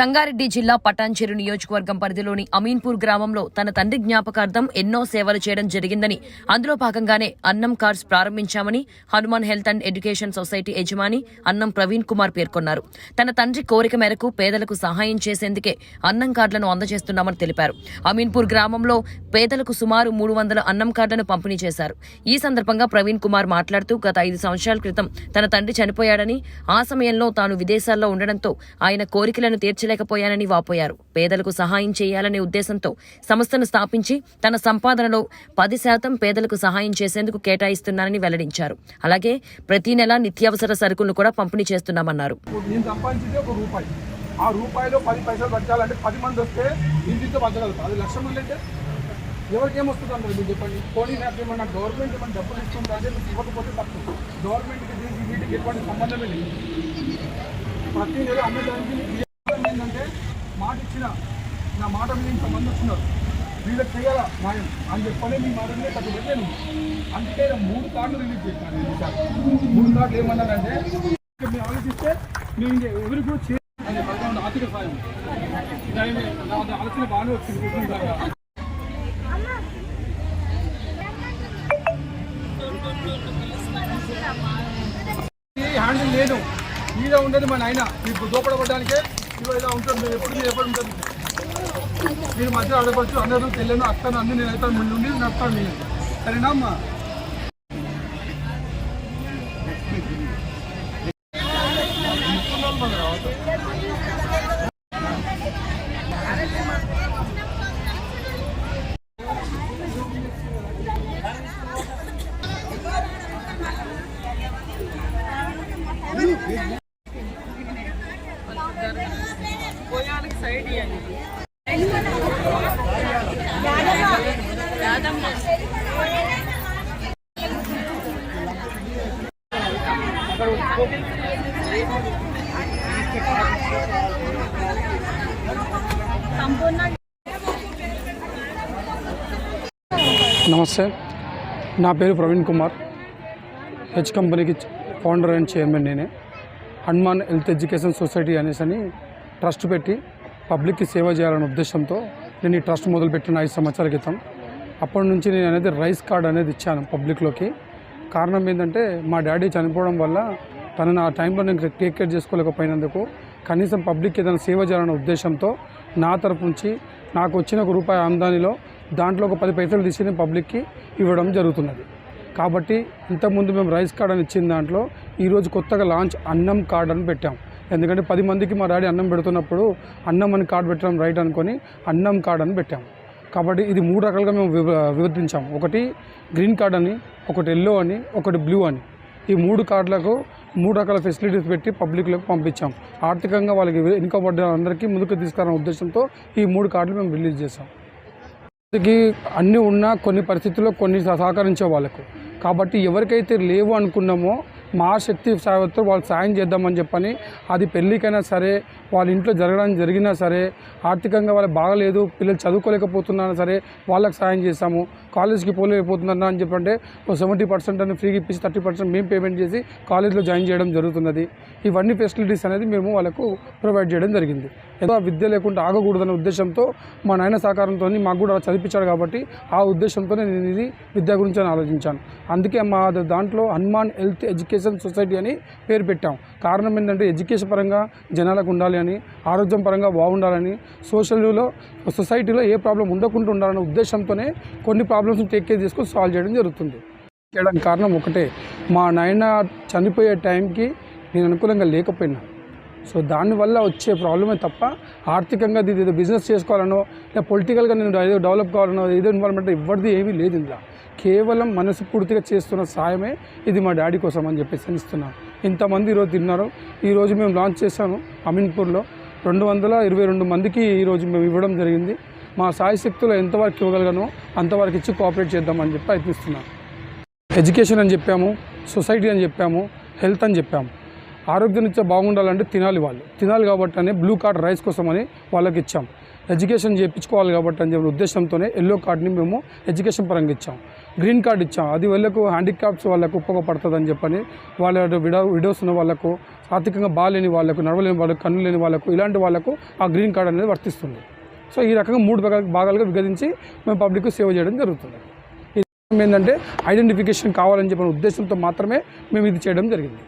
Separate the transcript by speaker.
Speaker 1: సంగారెడ్డి జిల్లా పటాన్చెరు నియోజకవర్గం పరిధిలోని అమీన్పూర్ గ్రామంలో తన తండ్రి జ్ఞాపకార్థం ఎన్నో సేవలు చేయడం జరిగిందని. అందులో భాగంగానే అన్నం cards ప్రారంభించామని Hanuman health and education society యజమాని అన్నం ప్రవీణ్ కుమార్ పేర్కొన్నారు. తన తండ్రి కోరిక మేరకు పేదలకు సహాయం చేసేందుకే అన్నం కార్డులను అందజేస్తున్నామని తెలిపారు. అమీన్పూర్ గ్రామంలో పేదలకు సుమారు మూడు వందల అన్నం కార్డులను పంపిణీ చేశారు. ఈ సందర్భంగా ప్రవీణ్ కుమార్ మాట్లాడుతూ గత ఐదు సంవత్సరాల క్రితం తన తండ్రి చనిపోయాడని ఆ సమయంలో తాను విదేశాల్లో ఉండడంతో ఆయన కోరికలను తీర్చలేకపోయానని వాపోయారు. పేదలకు సహాయం చేయాలనే ఉద్దేశంతో సంస్థను స్థాపించి తన సంపాదనలో పది శాతం పేదలకు సహాయం చేసేందుకు కేటాయిస్తున్నానని వెల్లడించారు. అలాగే ప్రతి నెల నిత్యావసర సరుకులను కూడా పంపిణీ చేస్తున్నామన్నారు.
Speaker 2: ఆ రూపాయిలో పది పైసలు బతకాలంటే పది మంది వస్తే ఇంటితో బతకగలుగుతారు అది లక్ష మంది అంటే ఎవరికేమొస్తుంది అందరూ మీరు చెప్పండి. పోనీ నాకు ఏమన్నా గవర్నమెంట్ ఏమైనా డబ్బులు ఇస్తుందా అంటే మీకు ఇవ్వకపోతే తప్పు. గవర్నమెంట్కి దీనికి వీటికి ఎటువంటి సంబంధమే లేదు. ప్రతి నెల అమ్మడానికి మాట ఇచ్చిన నా మాట మీద ఇంతమంది వచ్చినారు. వీళ్ళకి చేయాలా మాయం. అని చెప్పని మీ మాట మీద కట్టు పెట్టాను అందుకే మూడు కార్డులు రిలీజ్ చేశాను నేను సార్. మూడు కార్డులు ఏమన్నానంటే మీరు ఆలోచిస్తే నేను ఇంకా ఎవరికి కూడా చేయాలి అనే ఆర్థిక సాయం. దాని నా ఆలోచన బాగానే వచ్చింది హ్యాండిల్ లేదు. మీద ఉండేది మా నాయన. మీకు దోపడబడ్డానికే ఇవి ఇలా ఉంటుంది ఎప్పుడు ఎప్పుడు ఉంటుంది మీరు మధ్య ఆడపడుచు అందరూ తెలియను అక్కను అన్ని నేనైతే అయితే ముందు నుండి నడతాను నేను. సరేనా అమ్మా? Yeah.
Speaker 3: నమస్తే. నా పేరు ప్రవీణ్ కుమార్. హెచ్ కంపెనీకి ఫౌండర్ అండ్ చైర్మన్ నేనే. హనుమాన్ హెల్త్ ఎడ్యుకేషన్ సొసైటీ అనేసి అని ట్రస్ట్ పెట్టి పబ్లిక్కి సేవ చేయాలనే ఉద్దేశంతో నేను ఈ ట్రస్ట్ మొదలుపెట్టిన ఐదు సంవత్సరాల క్రితం. అప్పటి నుంచి నేను అనేది రైస్ కార్డ్ అనేది ఇచ్చాను పబ్లిక్లోకి. కారణం ఏంటంటే మా డాడీ చనిపోవడం వల్ల తనని ఆ టైంలో నేను టేక్ కేర్ చేసుకోలేకపోయినందుకు కనీసం పబ్లిక్ ఏదైనా సేవ చేయాలనే ఉద్దేశంతో నా తరపు నుంచి నాకు వచ్చిన ఒక రూపాయి ఆమ్దానిలో దాంట్లో ఒక పది పైసలు తీసి నేను పబ్లిక్కి ఇవ్వడం జరుగుతున్నది. కాబట్టి ఇంతకుముందు మేము రైస్ కార్డ్ అని ఇచ్చిన దాంట్లో ఈరోజు కొత్తగా లాంచ్ అన్నం కార్డ్ అని పెట్టాం. ఎందుకంటే పది మందికి మా డాడీ అన్నం పెడుతున్నప్పుడు అన్నం అని కార్డు పెట్టడం రైట్ అనుకొని అన్నం కార్డ్ అని పెట్టాము కాబట్టి ఇది మూడు రకాలుగా మేము వివ విభజించాం ఒకటి గ్రీన్ కార్డ్ అని ఒకటి ఎల్లో అని ఒకటి బ్లూ అని. ఈ మూడు కార్డులకు మూడు రకాల ఫెసిలిటీస్ పెట్టి పబ్లిక్లోకి పంపించాం. ఆర్థికంగా వాళ్ళకి వెనుకబడ్డ అందరికీ ముందుకు తీసుకురావడం ఉద్దేశంతో ఈ మూడు కార్డులు మేము రిలీజ్ చేసాం అందుకే అన్నీ ఉన్నా కొన్ని పరిస్థితుల్లో కొన్ని సహకరించే వాళ్ళకు. కాబట్టి ఎవరికైతే లేవు అనుకున్నామో మా శక్తి సాయంతో వాళ్ళు సాయం చేద్దామని చెప్పని అది పెళ్ళికైనా సరే వాళ్ళ ఇంట్లో జరగడానికి జరిగినా సరే ఆర్థికంగా వాళ్ళకి బాగలేదు పిల్లలు చదువుకోలేకపోతున్నా సరే వాళ్ళకి సాయం చేస్తాము. కాలేజ్కి పోలేకపోతున్నా అని చెప్పంటే ఓ సెవెంటీ పర్సెంట్ అని ఫ్రీగా ఇప్పించి థర్టీ పర్సెంట్ మేము పేమెంట్ చేసి కాలేజ్లో జాయిన్ చేయడం జరుగుతున్నది. ఇవన్నీ ఫెసిలిటీస్ అనేది మేము వాళ్ళకు ప్రొవైడ్ చేయడం జరిగింది. ఏదో విద్య లేకుండా ఆగకూడదనే ఉద్దేశంతో మా నాయన సహకారంతో మాకు కూడా అలా చదివించాడు కాబట్టి ఆ ఉద్దేశంతోనే నేను ఇది విద్య గురించి అని ఆలోచించాను. అందుకే మా దాంట్లో హనుమాన్ హెల్త్ ఎడ్యుకేషన్ సొసైటీ అని పేరు పెట్టాం. కారణం ఏంటంటే ఎడ్యుకేషన్ పరంగా జనాలకు ఉండాలి అని ఆరోగ్యం పరంగా బాగుండాలని సోషల్లో సొసైటీలో ఏ ప్రాబ్లం ఉండకుండా ఉండాలనే ఉద్దేశంతోనే కొన్ని ప్రాబ్లమ్స్ని టేక్ కేర్ తీసుకొని సాల్వ్ చేయడం జరుగుతుంది. చేయడానికి కారణం ఒకటే మా నాయన చనిపోయే టైంకి నేను అనుకూలంగా లేకపోయినా. సో దానివల్ల వచ్చే ప్రాబ్లమే తప్ప ఆర్థికంగా ఇది ఏదో బిజినెస్ చేసుకోవాలనో లేదా పొలిటికల్గా నేను ఏదో డెవలప్ కావాలనో ఏదో ఇన్వాల్వ్మెంట్ ఎవరిది ఏమీ లేదు ఇందులో. కేవలం మనస్ఫూర్తిగా చేస్తున్న సాయమే ఇది మా డాడీ కోసం అని చెప్పేసి ఇస్తున్నాను ఇంతమంది ఈరోజు తిన్నారు ఈరోజు మేము లాంచ్ చేశాను అమీన్పూర్లో. రెండు వందల ఇరవై రెండు మందికి ఈరోజు మేము ఇవ్వడం జరిగింది. మా సాయి శక్తులు ఎంతవరకు ఇవ్వగలగానో అంతవరకు ఇచ్చి కోఆపరేట్ చేద్దామని చెప్పి ప్రయత్నిస్తున్నాను ఎడ్యుకేషన్ అని చెప్పాము సొసైటీ అని చెప్పాము హెల్త్ అని చెప్పాము. ఆరోగ్యం బాగుండాలంటే తినాలి వాళ్ళు. తినాలి కాబట్టి అనే బ్లూ కార్డ్ రైస్ కోసమని వాళ్ళకి ఇచ్చాం. ఎడ్యుకేషన్ చేయించుకోవాలి కాబట్టి అని చెప్పిన ఉద్దేశంతోనే ఎల్లో కార్డ్ని మేము ఎడ్యుకేషన్ పరంగా ఇచ్చాం. గ్రీన్ కార్డ్ ఇచ్చాం. అది వాళ్ళకు హ్యాండిక్రాఫ్ట్స్ వాళ్ళకు ఉపయోగపడుతుంది అని చెప్పని వాళ్ళ విడో విడోస్ ఉన్న వాళ్ళకు ఆర్థికంగా బాగాలేని వాళ్ళకు నడవలేని వాళ్ళకు కన్ను లేని వాళ్ళకు ఇలాంటి వాళ్ళకు ఆ గ్రీన్ కార్డ్ అనేది వర్తిస్తుంది. సో ఈ రకంగా మూడు భాగాలుగా విభజించి మేము పబ్లిక్ సేవ చేయడం జరుగుతుంది. ఇది ఏంటంటే ఐడెంటిఫికేషన్ కావాలని చెప్పిన ఉద్దేశంతో మాత్రమే మేము ఇది చేయడం జరిగింది.